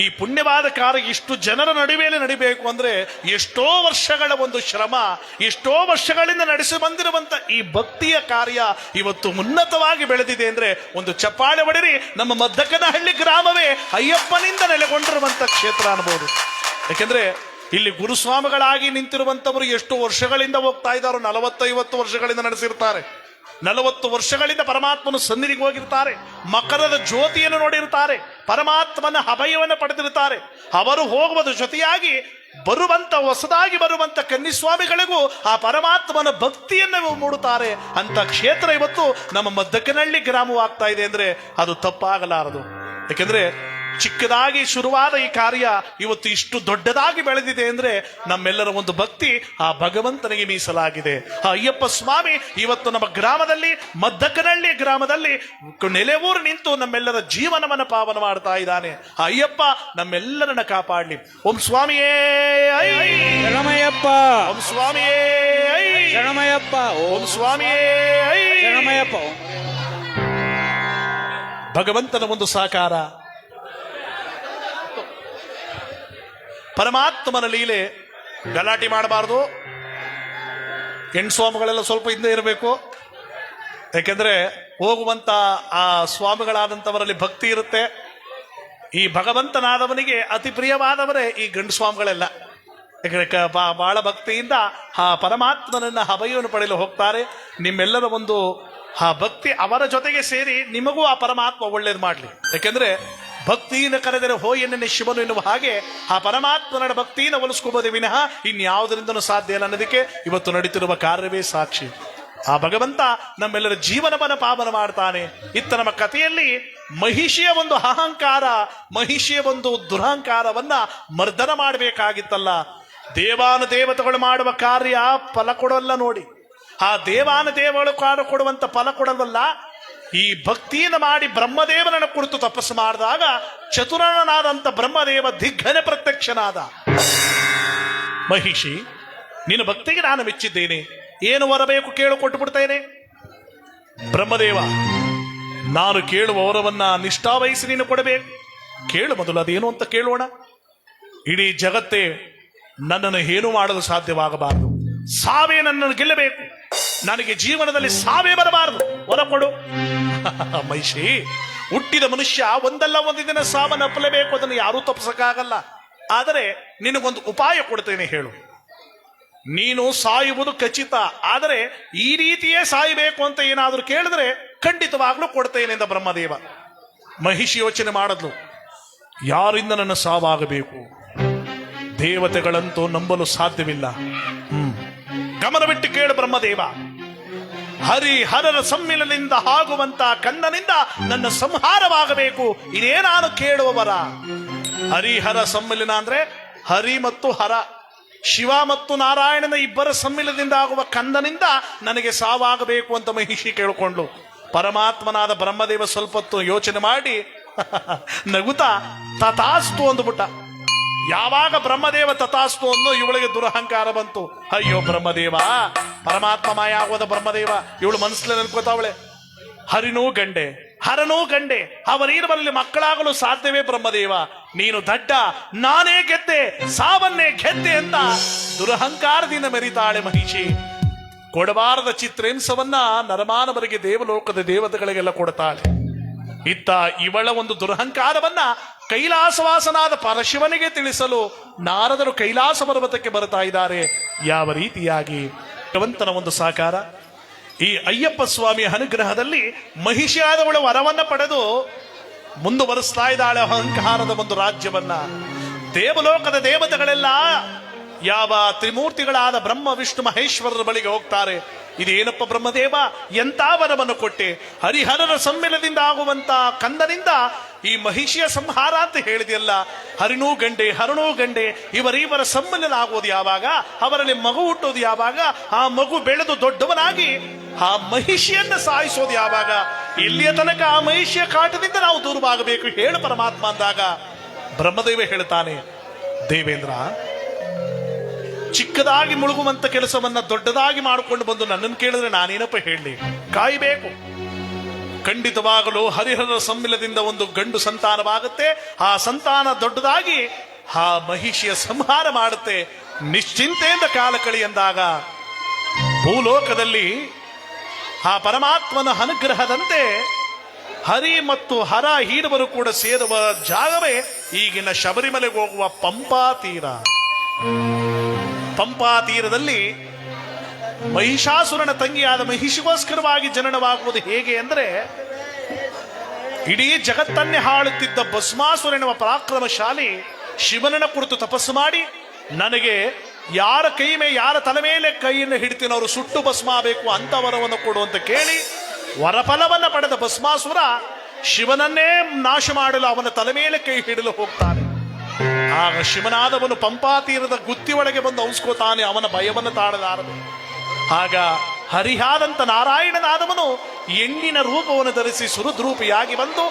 ಈ ಪುಣ್ಯವಾದ ಕಾರ್ಯ ಇಷ್ಟು ಜನರ ನಡುವೆಯಲ್ಲಿ ನಡಿಬೇಕು ಅಂದ್ರೆ ಎಷ್ಟೋ ವರ್ಷಗಳ ಒಂದು ಶ್ರಮ, ಎಷ್ಟೋ ವರ್ಷಗಳಿಂದ ನಡೆಸಿ ಬಂದಿರುವಂತ ಈ ಭಕ್ತಿಯ ಕಾರ್ಯ ಇವತ್ತು ಉನ್ನತವಾಗಿ ಬೆಳೆದಿದೆ ಅಂದ್ರೆ ಒಂದು ಚಪ್ಪಾಳೆ ಹೊಡಿರಿ, ನಮ್ಮ ಮದ್ದಕನಹಳ್ಳಿ ಗ್ರಾಮವೇ ಅಯ್ಯಪ್ಪನಿಂದ ನೆಲೆಗೊಂಡಿರುವಂತ ಕ್ಷೇತ್ರ ಅನ್ಬೋದು. ಯಾಕೆಂದ್ರೆ ಇಲ್ಲಿ ಗುರುಸ್ವಾಮಿಗಳಾಗಿ ನಿಂತಿರುವಂತವರು ಎಷ್ಟು ವರ್ಷಗಳಿಂದ ಹೋಗ್ತಾ ಇದ್ದಾರೋ, ನಲವತ್ತೈವತ್ತು ವರ್ಷಗಳಿಂದ ನಡೆಸಿರ್ತಾರೆ. ನಲವತ್ತು ವರ್ಷಗಳಿಂದ ಪರಮಾತ್ಮನ ಸನ್ನಿಧಿಗೆ ಹೋಗಿರ್ತಾರೆ ಮಕರದ ಜ್ಯೋತಿಯನ್ನು ನೋಡಿರ್ತಾರೆ ಪರಮಾತ್ಮನ ಅಭಯವನ್ನು ಪಡೆದಿರ್ತಾರೆ ಅವರು ಹೋಗುವುದರ ಜೊತೆಯಾಗಿ ಬರುವಂತ, ಹೊಸದಾಗಿ ಬರುವಂತ ಕನ್ನಿಸ್ವಾಮಿಗಳಿಗೂ ಆ ಪರಮಾತ್ಮನ ಭಕ್ತಿಯನ್ನು ಮೂಡುತ್ತಾರೆ ಅಂತ ಕ್ಷೇತ್ರ ಇವತ್ತು ನಮ್ಮ ಮದ್ದಕನಹಳ್ಳಿ ಗ್ರಾಮವಾಗ್ತಾ ಇದೆ ಅಂದ್ರೆ ಅದು ತಪ್ಪಾಗಲಾರದು. ಯಾಕೆಂದ್ರೆ ಚಿಕ್ಕದಾಗಿ ಶುರುವಾದ ಈ ಕಾರ್ಯ ಇವತ್ತು ಇಷ್ಟು ದೊಡ್ಡದಾಗಿ ಬೆಳೆದಿದೆ ಅಂದ್ರೆ ನಮ್ಮೆಲ್ಲರ ಒಂದು ಭಕ್ತಿ ಆ ಭಗವಂತನಿಗೆ ಮೀಸಲಾಗಿದೆ. ಆ ಅಯ್ಯಪ್ಪ ಸ್ವಾಮಿ ಇವತ್ತು ನಮ್ಮ ಗ್ರಾಮದಲ್ಲಿ ಮದ್ದಕನಹಳ್ಳಿ ಗ್ರಾಮದಲ್ಲಿ ನೆಲೆವೂರು ನಿಂತು ನಮ್ಮೆಲ್ಲರ ಜೀವನವನ್ನು ಪಾವನ ಮಾಡ್ತಾ ಇದ್ದಾನೆ. ಆ ಅಯ್ಯಪ್ಪ ನಮ್ಮೆಲ್ಲರನ್ನ ಕಾಪಾಡ್ಲಿ. ಓಂ ಸ್ವಾಮಿಯೇ ಐ. ಶರಣಮಯ್ಯಪ್ಪ. ಓಂ ಸ್ವಾಮಿಯೇ ಐ. ಶರಣಮಯ್ಯಪ್ಪ. ಓಂ ಸ್ವಾಮಿಯೇ ಐ. ಶರಣಮಯ್ಯಪ್ಪ. ಭಗವಂತನ ಒಂದು ಸಾಕಾರ. ಪರಮಾತ್ಮನ ಲೀಲೆ ಗಲಾಟೆ ಹೆಣ್ ಸ್ವಾಮಿಗಳೆಲ್ಲ ಸ್ವಲ್ಪ ಹಿಂದೆ ಇರಬೇಕು. ಯಾಕೆಂದ್ರೆ ಹೋಗುವಂತ ಆ ಸ್ವಾಮಿಗಳಾದಂಥವರಲ್ಲಿ ಭಕ್ತಿ ಇರುತ್ತೆ. ಈ ಭಗವಂತನಾದವನಿಗೆ ಅತಿ ಪ್ರಿಯವಾದವರೇ ಈ ಗಂಡು ಸ್ವಾಮಿಗಳೆಲ್ಲ. ಬಹಳ ಭಕ್ತಿಯಿಂದ ಆ ಪರಮಾತ್ಮನನ್ನ ಅಭಯವನ್ನು ಪಡೆಯಲು ಹೋಗ್ತಾರೆ. ನಿಮ್ಮೆಲ್ಲರ ಒಂದು ಆ ಭಕ್ತಿ ಅವರ ಜೊತೆಗೆ ಸೇರಿ ನಿಮಗೂ ಆ ಪರಮಾತ್ಮ ಒಳ್ಳೇದು ಮಾಡಲಿ. ಯಾಕೆಂದ್ರೆ ಭಕ್ತಿಯಿಂದ ಕರೆದರೆ ಹೋಯ್ ಎನ್ನೆ ಶಿವನು ಎನ್ನುವ ಹಾಗೆ ಆ ಪರಮಾತ್ಮನ ಭಕ್ತಿಯಿಂದ ಒಲಿಸ್ಕೋಬೋದೇ ವಿನಃ ಇನ್ಯಾವುದರಿಂದನೂ ಸಾಧ್ಯ ಇಲ್ಲ ಅನ್ನೋದಕ್ಕೆ ಇವತ್ತು ನಡೀತಿರುವ ಕಾರ್ಯವೇ ಸಾಕ್ಷಿ. ಆ ಭಗವಂತ ನಮ್ಮೆಲ್ಲರ ಜೀವನವನ್ನು ಪಾವನ ಮಾಡ್ತಾನೆ. ಇತ್ತ ನಮ್ಮ ಕಥೆಯಲ್ಲಿ ಮಹಿಷಿಯ ಒಂದು ಅಹಂಕಾರ, ಮಹಿಷಿಯ ಒಂದು ದುರಹಂಕಾರವನ್ನ ಮರ್ದನ ಮಾಡಬೇಕಾಗಿತ್ತಲ್ಲ. ದೇವಾನು ದೇವತೆಗಳು ಮಾಡುವ ಕಾರ್ಯ ಫಲ ಕೊಡಲ್ಲ ನೋಡಿ. ಆ ದೇವಾನು ದೇವಗಳು ಕಾರ್ಯ ಕೊಡುವಂತ ಫಲ ಕೊಡಲ್ವಲ್ಲ? ಈ ಭಕ್ತಿಯನ್ನು ಮಾಡಿ ಬ್ರಹ್ಮದೇವನನ್ನು ಕುರಿತು ತಪಸ್ಸು ಮಾಡಿದಾಗ ಚತುರನಾದಂಥ ಬ್ರಹ್ಮದೇವ ದಿಗ್ಗನೆ ಪ್ರತ್ಯಕ್ಷನಾದ. ಮಹಿಷಿ, ನಿನ್ನ ಭಕ್ತಿಗೆ ನಾನು ಮೆಚ್ಚಿದ್ದೇನೆ. ಏನು ವರಬೇಕು ಕೇಳು ಕೊಟ್ಟು ಬಿಡ್ತೇನೆ. ಬ್ರಹ್ಮದೇವ, ನಾನು ಕೇಳುವ ವರವನ್ನ ನಿಷ್ಠಾವಹಿಸಿ ನೀನು ಕೊಡಬೇಕು. ಕೇಳು ಮೊದಲು ಅದೇನು ಅಂತ ಕೇಳೋಣ. ಇಡೀ ಜಗತ್ತೇ ನನ್ನನ್ನು ಏನು ಮಾಡಲು ಸಾಧ್ಯವಾಗಬಾರದು. ಸಾವೇ ನನ್ನನ್ನು ಗೆಲ್ಲಬೇಕು. ನನಗೆ ಜೀವನದಲ್ಲಿ ಸಾವೇ ಬರಬಾರದು. ವರ ಕೊಡು ಮಹಿಷಿ, ಹುಟ್ಟಿದ ಮನುಷ್ಯ ಒಂದಲ್ಲ ಒಂದು ದಿನ ಸಾವನ್ನಪ್ಪಲೇಬೇಕು ಅದನ್ನು ಯಾರೂ ತಪ್ಪಿಸಕ್ಕಾಗಲ್ಲ. ಆದರೆ ನಿನಗೊಂದು ಉಪಾಯ ಕೊಡ್ತೇನೆ ಹೇಳು. ನೀನು ಸಾಯುವುದು ಖಚಿತ, ಆದರೆ ಈ ರೀತಿಯೇ ಸಾಯಬೇಕು ಅಂತ ಏನಾದರೂ ಕೇಳಿದ್ರೆ ಖಂಡಿತವಾಗ್ಲೂ ಕೊಡ್ತೇನೆ ಎಂದ ಬ್ರಹ್ಮದೇವ. ಮಹಿಷಿ ಯೋಚನೆ ಮಾಡದ್ಲು, ಯಾರಿಂದ ನನ್ನ ಸಾವಾಗಬೇಕು? ದೇವತೆಗಳಂತೂ ನಂಬಲು ಸಾಧ್ಯವಿಲ್ಲ. ಗಮನವಿಟ್ಟು ಕೇಳು ಬ್ರಹ್ಮದೇವ. ಹರಿಹರರ ಸಮ್ಮಿಲನಿಂದ ಆಗುವಂತ ಕಣ್ಣನಿಂದ ನನ್ನ ಸಂಹಾರವಾಗಬೇಕು. ಇದೇ ನಾನು ಕೇಳುವವರ. ಹರಿಹರ ಸಮ್ಮಿಲನ ಅಂದ್ರೆ ಹರಿ ಮತ್ತು ಹರ. ಶಿವ ಮತ್ತು ನಾರಾಯಣನ ಇಬ್ಬರ ಸಮ್ಮಿಲನದಿಂದ ಆಗುವ ಕಂದನಿಂದ ನನಗೆ ಸಾವಾಗಬೇಕು ಅಂತ ಮಹಿಷಿ ಕೇಳಿಕೊಂಡು. ಪರಮಾತ್ಮನಾದ ಬ್ರಹ್ಮದೇವ ಸ್ವಲ್ಪ ಹೊತ್ತು ಯೋಚನೆ ಮಾಡಿ, ನಗುತ್ತಾ, ತಥಾಸ್ತು ಅಂದ್ಬಿಟ್ಟ. ಯಾವಾಗ ಬ್ರಹ್ಮದೇವ ತಥಾಸ್ತು ಅನ್ನೋ ಇವಳಿಗೆ ದುರಹಂಕಾರ ಬಂತು. ಅಯ್ಯೋ ಬ್ರಹ್ಮದೇವ, ಪರಮಾತ್ಮ ಮಾಯ ಆಗೋದ ಬ್ರಹ್ಮದೇವ. ಇವಳು ಮನಸ್ಸಲ್ಲಿ ನೆನ್ಕೋತಾವಳೆ, ಹರಿನೂ ಗಂಡೆ, ಹರನೂ ಗಂಡೆ ಅವರೀರ್ವರಲ್ಲಿ ಮಕ್ಕಳಾಗಲು ಸಾಧ್ಯವೇ ಬ್ರಹ್ಮದೇವ. ನೀನು ದಡ್ಡ, ನಾನೇ ಗೆದ್ದೆ, ಸಾವನ್ನೇ ಗೆದ್ದೆ ಅಂತ ದುರಹಂಕಾರದಿಂದ ಮೆರಿತಾಳೆ ಮಹಿಷಿ ಕೊಡಬಾರದ ಚಿತ್ರೇಂಸವನ್ನ ನರಮಾನವರಿಗೆ ದೇವಲೋಕದ ದೇವತೆಗಳಿಗೆಲ್ಲ ಕೊಡ್ತಾಳೆ. ಇತ್ತ ಇವಳ ಒಂದು ದುರಹಂಕಾರವನ್ನ ಕೈಲಾಸವಾಸನಾದ ಪರಶಿವನಿಗೆ ತಿಳಿಸಲು ನಾರದರು ಕೈಲಾಸ ಪರ್ವತಕ್ಕೆ ಬರುತ್ತಾ ಇದ್ದಾರೆ. ಯಾವ ರೀತಿಯಾಗಿ? ಭಗವಂತನ ಒಂದು ಸಾಕಾರ. ಈ ಅಯ್ಯಪ್ಪ ಸ್ವಾಮಿಯ ಅನುಗ್ರಹದಲ್ಲಿ ಮಹಿಷಿಯಾದವಳು ವರವನ್ನ ಪಡೆದು ಮುಂದುವರಿಸ್ತಾ ಇದ್ದಾಳೆ ಅಹಂಕಾರದ ಒಂದು ರಾಜ್ಯವನ್ನ. ದೇವಲೋಕದ ದೇವತೆಗಳೆಲ್ಲ ಯಾವ ತ್ರಿಮೂರ್ತಿಗಳಾದ ಬ್ರಹ್ಮ, ವಿಷ್ಣು, ಮಹೇಶ್ವರರ ಬಳಿಗೆ ಹೋಗ್ತಾರೆ. ಇದೇನಪ್ಪ ಬ್ರಹ್ಮದೇವ? ಎಂತ ವರವನ್ನು ಕೊಟ್ಟೆ? ಹರಿಹರರ ಸಮ್ಮಿಲದಿಂದ ಆಗುವಂತ ಕಂದನಿಂದ ಈ ಮಹಿಷಿಯ ಸಂಹಾರ ಅಂತ ಹೇಳಿದೆಯಲ್ಲ. ಹರಿನೂ ಗಂಡೆ ಹರಣೂ ಗಂಡೆ, ಇವರೀವರ ಸಮ್ಮಿಲನ ಆಗೋದು ಯಾವಾಗ? ಅವರಲ್ಲಿ ಮಗು ಹುಟ್ಟೋದು ಯಾವಾಗ? ಆ ಮಗು ಬೆಳೆದು ದೊಡ್ಡವನಾಗಿ ಆ ಮಹಿಷಿಯನ್ನ ಸಾಯಿಸೋದು ಯಾವಾಗ? ಇಲ್ಲಿಯ ತನಕ ಆ ಮಹಿಷಿಯ ಕಾಟದಿಂದ ನಾವು ದೂರವಾಗಬೇಕು, ಹೇಳು ಪರಮಾತ್ಮ ಅಂದಾಗ. ಬ್ರಹ್ಮದೇವ ಹೇಳ್ತಾನೆ, ದೇವೇಂದ್ರ ಚಿಕ್ಕದಾಗಿ ಮುಳುಗುವಂತ ಕೆಲಸವನ್ನ ದೊಡ್ಡದಾಗಿ ಮಾಡಿಕೊಂಡು ಬಂದು ನನ್ನನ್ನು ಕೇಳಿದ್ರೆ ನಾನೇನಪ್ಪ ಹೇಳಲಿ ಕಾಯಬೇಕು. ಖಂಡಿತವಾಗಲು ಹರಿಹರ ಸಮ್ಮಿಲದಿಂದ ಒಂದು ಗಂಡು ಸಂತಾನವಾಗುತ್ತೆ. ಆ ಸಂತಾನ ದೊಡ್ಡದಾಗಿ ಆ ಮಹಿಷಿಯ ಸಂಹಾರ ಮಾಡುತ್ತೆ. ನಿಶ್ಚಿಂತೆಯಿಂದ ಕಾಲ ಕಳಿ ಎಂದಾಗ ಭೂಲೋಕದಲ್ಲಿ ಆ ಪರಮಾತ್ಮನ ಅನುಗ್ರಹದಂತೆ ಹರಿ ಮತ್ತು ಹರ ಹೀರವರು ಕೂಡ ಸೇರುವ ಜಾಗವೇ ಈಗಿನ ಶಬರಿಮಲೆಗೆ ಹೋಗುವ ಪಂಪಾ ತೀರ. ಪಂಪಾ ತೀರದಲ್ಲಿ ಮಹಿಷಾಸುರನ ತಂಗಿಯಾದ ಮಹಿಷಿಗೋಸ್ಕರವಾಗಿ ಜನನವಾಗುವುದು ಹೇಗೆ ಅಂದರೆ, ಇಡೀ ಜಗತ್ತನ್ನೇ ಹಾಳುತ್ತಿದ್ದ ಭಸ್ಮಾಸುರನೆಂಬ ಪರಾಕ್ರಮಶಾಲಿ ಶಿವನನ ಕುರಿತು ತಪಸ್ಸು ಮಾಡಿ, ನನಗೆ ಯಾರ ಕೈ ಮೇ, ಯಾರ ತಲೆ ಮೇಲೆ ಕೈಯನ್ನು ಹಿಡಿತೀನಿ ಸುಟ್ಟು ಭಸ್ಮ ಬೇಕು ಅಂತ ವರವನ್ನು ಕೊಡುವಂತ ಕೇಳಿ, ವರಫಲವನ್ನು ಪಡೆದ ಭಸ್ಮಾಸುರ ಶಿವನನ್ನೇ ನಾಶ ಮಾಡಲು ಅವನ ತಲೆ ಮೇಲೆ ಕೈ ಹಿಡಲು ಹೋಗ್ತಾನೆ. ಆಗ ಶಿವನಾದವನು ಪಂಪಾತೀರದ ಗುತ್ತಿ ಒಳಗೆ ಬಂದು ಔಸ್ಕೋತಾನೆ ಅವನ ಭಯವನ್ನು ತಾಳಲಾರದು. ಆಗ ಹರಿಹಾದಂತ ನಾರಾಯಣನಾದವನು ಹೆಣ್ಣಿನ ರೂಪವನ್ನು ಧರಿಸಿ ಸುರುದ್ರೂಪಿಯಾಗಿ ಬಂದು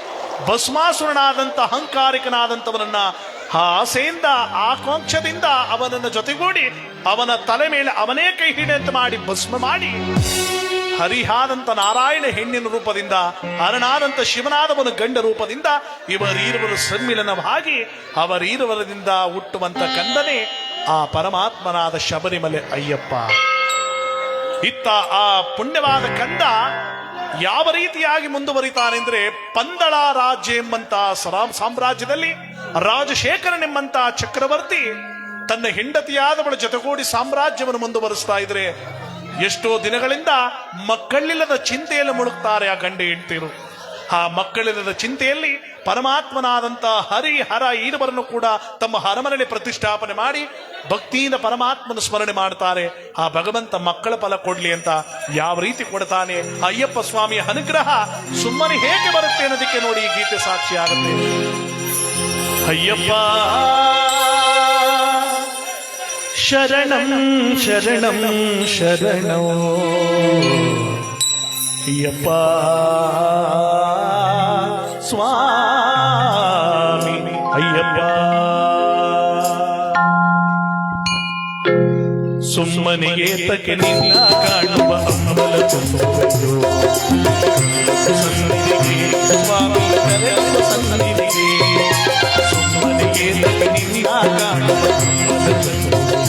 ಭಸ್ಮಾಸುರನಾದಂಥ ಅಹಂಕಾರಿಕನಾದಂಥವನನ್ನ ಆಸೆಯಿಂದ ಆಕಾಂಕ್ಷದಿಂದ ಅವನನ್ನು ಜೊತೆಗೂಡಿ ಅವನ ತಲೆ ಮೇಲೆ ಅವನೇ ಕೈ ಹಿಡಿಯಂತೆ ಮಾಡಿ ಭಸ್ಮ ಮಾಡಿ ಹರಿಹಾದಂತ ನಾರಾಯಣ ಹೆಣ್ಣಿನ ರೂಪದಿಂದ ಅರಣಾದಂತ ಶಿವನಾದವನು ಗಂಡ ರೂಪದಿಂದ ಇವರೀರುವರು ಸಮ್ಮಿಲನವಾಗಿ ಅವರೀರುವರದಿಂದ ಹುಟ್ಟುವಂತ ಕಂದನೆ ಆ ಪರಮಾತ್ಮನಾದ ಶಬರಿಮಲೆ ಅಯ್ಯಪ್ಪ. ಇತ್ತ ಆ ಪುಣ್ಯವಾದ ಕಂದ ಯಾವ ರೀತಿಯಾಗಿ ಮುಂದುವರಿತಾನೆಂದ್ರೆ, ಪಂದಳ ರಾಜ್ಯ ಎಂಬಂತ ಸರಾ- ಸಾಮ್ರಾಜ್ಯದಲ್ಲಿ ರಾಜಶೇಖರನೆಂಬಂತ ಚಕ್ರವರ್ತಿ ತನ್ನ ಹೆಂಡತಿಯಾದವಳ ಜೊತೆಗೂಡಿ ಸಾಮ್ರಾಜ್ಯವನ್ನು ಮುಂದುವರಿಸ್ತಾ ಇದ್ರೆ ಎಷ್ಟೋ ದಿನಗಳಿಂದ ಮಕ್ಕಳಿಲ್ಲದ ಚಿಂತೆಯಲ್ಲಿ ಮುಳುಗ್ತಾರೆ ಆ ಗಂಡ ಹೆಂಡತಿರು. ಆ ಮಕ್ಕಳಿಲ್ಲದ ಚಿಂತೆಯಲ್ಲಿ ಪರಮಾತ್ಮನಾದಂತ ಹರಿ ಹರ ಈರುವರನ್ನು ಕೂಡ ತಮ್ಮ ಹರಮನೆಯಲ್ಲಿ ಪ್ರತಿಷ್ಠಾಪನೆ ಮಾಡಿ ಭಕ್ತಿಯಿಂದ ಪರಮಾತ್ಮನ ಸ್ಮರಣೆ ಮಾಡ್ತಾರೆ. ಆ ಭಗವಂತ ಮಕ್ಕಳ ಫಲ ಕೊಡ್ಲಿ ಅಂತ ಯಾವ ರೀತಿ ಕೊಡ್ತಾನೆ? ಅಯ್ಯಪ್ಪ ಸ್ವಾಮಿಯ ಅನುಗ್ರಹ ಸುಮ್ಮನೆ ಹೇಗೆ ಬರುತ್ತೆ ಅನ್ನೋದಕ್ಕೆ ನೋಡಿ ಈ ಗೀತೆ ಸಾಕ್ಷಿ ಆಗುತ್ತೆ. ಅಯ್ಯಪ್ಪ! ಶರಣಂ ಶರಣಂ ಶರಣೋ ಅಯ್ಯಪ್ಪ ಸ್ವಾಮಿ ಅಯ್ಯಪ್ಪ ಸುಮ್ಮನಿಗೆ ತಕ್ಕೆ ನಿನ್ನ ಕಾಣುವ ಅಂಬಲ ತುಂಬುವುದು. ಸನ್ನಿಧಿಗೆ ಸ್ವಾಮಿ ಕರೆಯುವ ಸನ್ನಿಧಿಗೆ ಸುಮ್ಮನಿಗೆ ತಕ್ಕೆ ನಿನ್ನ ಕಾಣುವ ಅಂಬಲ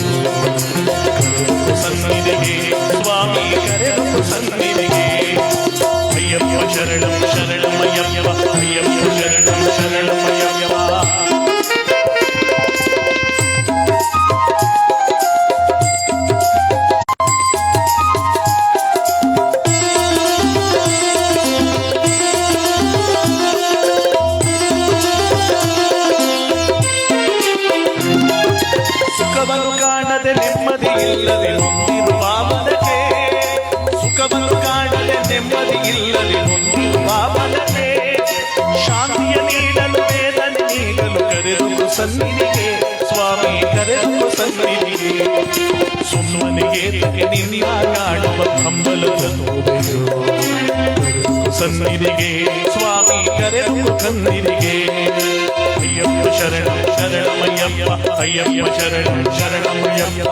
ಸುಮ್ಮನಿಗೆ ನಿನ್ನ ಕಾಣುವ ಹಂಬಲದ ತೋರೆಯೋ ಸನ್ನಿಧಿಗೆ ಸ್ವಾಮಿ ಕರೆದು ಸನ್ನಿಧಿಗೆ ಅಯ್ಯಪ್ಪ ಶರಣ ಶರಣಮಯ್ಯಪ್ಪ ಅಯ್ಯಪ್ಪ ಶರಣ ಶರಣಮಯ್ಯಪ್ಪ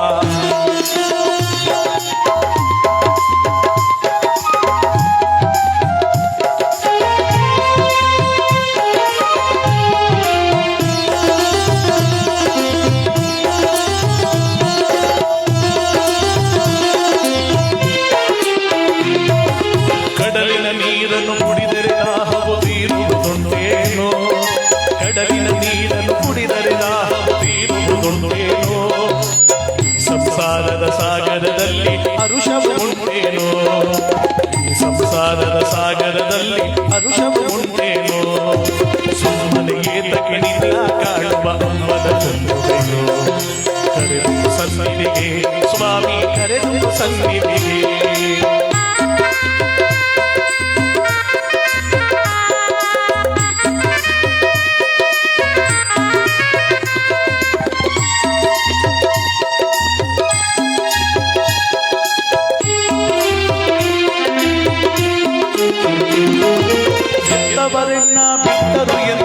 ಅರುಷವು ಉಂಟೇನೋ ಈ ಸಂಸಾರದ ಸಾಗರದಲ್ಲಿ ಅರುಷವು ಉಂಟೇನೋ ಸುಮ್ಮನೆ ಏತಕ್ಕೆ ನಿನ್ನ ಕಾಣುವ ಅಮ್ಮದ ಚಂದ್ರುಡೆಯೋ ಕರೆದು ಸನ್ನಿಧಿಗೆ ಸ್ವಾಮಿ ಕರೆದು ಸನ್ನಿಧಿಗೆ வர என்ன பித்தரு என்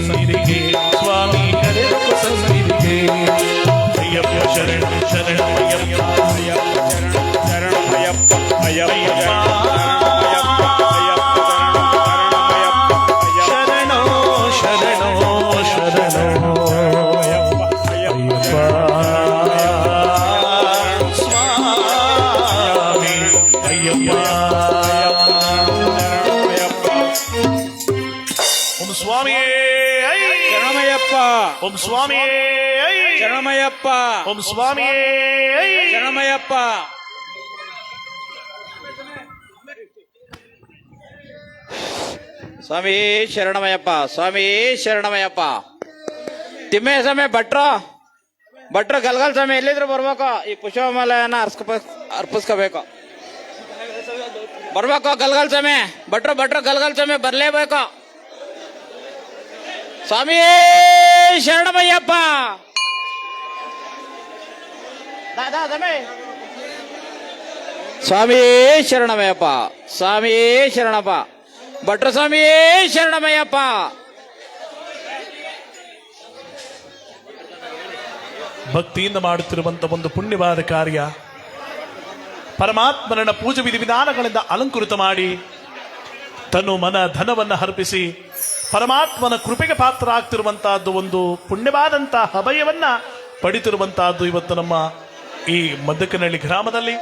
ಸನ್ನಿಧಿಗೆ ಸ್ವಾಮಿ ಕರೆದು ಸನ್ನಿಧಿಗೆ ಅಯ್ಯಪ್ಪ ಶರಣ ಶರಣ ಅಯ್ಯಪ್ಪ ಅಯ್ಯಪ್ಪ ಶರಣಮಯ್ಯಪ್ಪ ಅಯ್ಯಪ್ಪ ಶರಣೋ ಓಂ ಸ್ವಾಮಿಯೇ ಐ ಶರಣಮಯ್ಯಪ್ಪ ಸ್ವಾಮಿ ಶರಣಮಯ್ಯಪ್ಪ ಸ್ವಾಮಿ ಶರಣಮಯ್ಯಪ್ಪ ತಿಮ್ಮೆ ಸಮಯ ಭಟ್ರು ಭಟ್ರು ಗಲ್ಗಲ್ ಸಮಯ ಎಲ್ಲಿದ್ರು ಬರ್ಬೇಕು ಈ ಪುಷ್ಪಮಾಲೆಯನ್ನ ಅರ್ಸ್ಕೊ ಅರ್ಪಿಸ್ಕೋಬೇಕು. ಬರ್ಬೇಕು ಗಲ್ಗಲ್ ಸಮಯ ಭಟ್ರು ಭಟ್ರು ಗಲ್ಗಲ್ ಸಮಯ ಬರ್ಲೇಬೇಕು. ಸ್ವಾಮಿ ಶರಣಮಯ್ಯಪ್ಪ. ದಾದಾ ಶರಣಮಯಪ್ಪ ಸ್ವಾಮಿಯೇ ಶರಣಮಯ್ಯಪ್ಪ ಶರಣಪ್ಪ ಭಟ್ರ ಸ್ವಾಮಿ ಶರಣಮಯ್ಯಪ್ಪ. ಭಕ್ತಿಯಿಂದ ಮಾಡುತ್ತಿರುವಂತ ಒಂದು ಪುಣ್ಯವಾದ ಕಾರ್ಯ. ಪರಮಾತ್ಮನನ್ನ ಪೂಜೆ ವಿಧಿ ವಿಧಾನಗಳಿಂದ ಅಲಂಕೃತ ಮಾಡಿ ತನು ಮನ ಧನವನ್ನ ಅರ್ಪಿಸಿ ಪರಮಾತ್ಮನ ಕೃಪೆಗೆ ಪಾತ್ರ ಆಗ್ತಿರುವಂತಹದ್ದು ಒಂದು ಪುಣ್ಯವಾದಂತಹ ಅಭಯವನ್ನ ಪಡಿತಿರುವಂತಹದ್ದು ಇವತ್ತು ನಮ್ಮ ಈ ಮದ್ದಕ್ಕನಹಳ್ಳಿ ಗ್ರಾಮದಲ್ಲಿ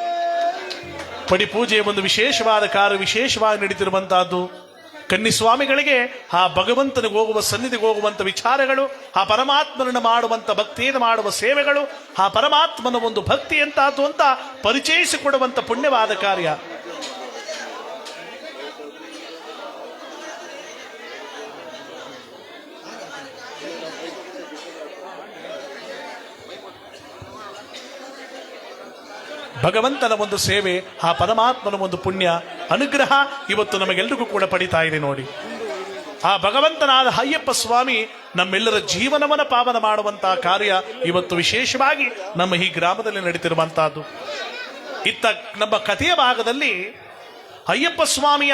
ಪಡಿಪೂಜೆಯ ಒಂದು ವಿಶೇಷವಾದ ಕಾರ್ಯ, ವಿಶೇಷವಾಗಿ ನಡೀತಿರುವಂತಹದ್ದು. ಕನ್ನಿಸ್ವಾಮಿಗಳಿಗೆ, ಆ ಭಗವಂತನಿಗೆ ಹೋಗುವ ಸನ್ನಿಧಿಗೆ ಹೋಗುವಂತ ವಿಚಾರಗಳು, ಆ ಪರಮಾತ್ಮನನ್ನು ಮಾಡುವಂತ ಭಕ್ತಿಯನ್ನು ಮಾಡುವ ಸೇವೆಗಳು, ಆ ಪರಮಾತ್ಮನ ಒಂದು ಭಕ್ತಿ ಎಂತಾದ್ದು ಅಂತ ಪರಿಚಯಿಸಿಕೊಡುವಂತ ಪುಣ್ಯವಾದ ಕಾರ್ಯ. ಭಗವಂತನ ಒಂದು ಸೇವೆ, ಆ ಪರಮಾತ್ಮನ ಒಂದು ಪುಣ್ಯ, ಅನುಗ್ರಹ ಇವತ್ತು ನಮಗೆಲ್ಲರಿಗೂ ಕೂಡ ಪಡಿತಾ ಇದೆ ನೋಡಿ. ಆ ಭಗವಂತನಾದ ಅಯ್ಯಪ್ಪ ಸ್ವಾಮಿ ನಮ್ಮೆಲ್ಲರ ಜೀವನವನ್ನ ಪಾವನ ಮಾಡುವಂತಹ ಕಾರ್ಯ ಇವತ್ತು ವಿಶೇಷವಾಗಿ ನಮ್ಮ ಈ ಗ್ರಾಮದಲ್ಲಿ ನಡೀತಿರುವಂತಹದ್ದು. ಇತ್ತ ನಮ್ಮ ಕಥೆಯ ಭಾಗದಲ್ಲಿ ಅಯ್ಯಪ್ಪ ಸ್ವಾಮಿ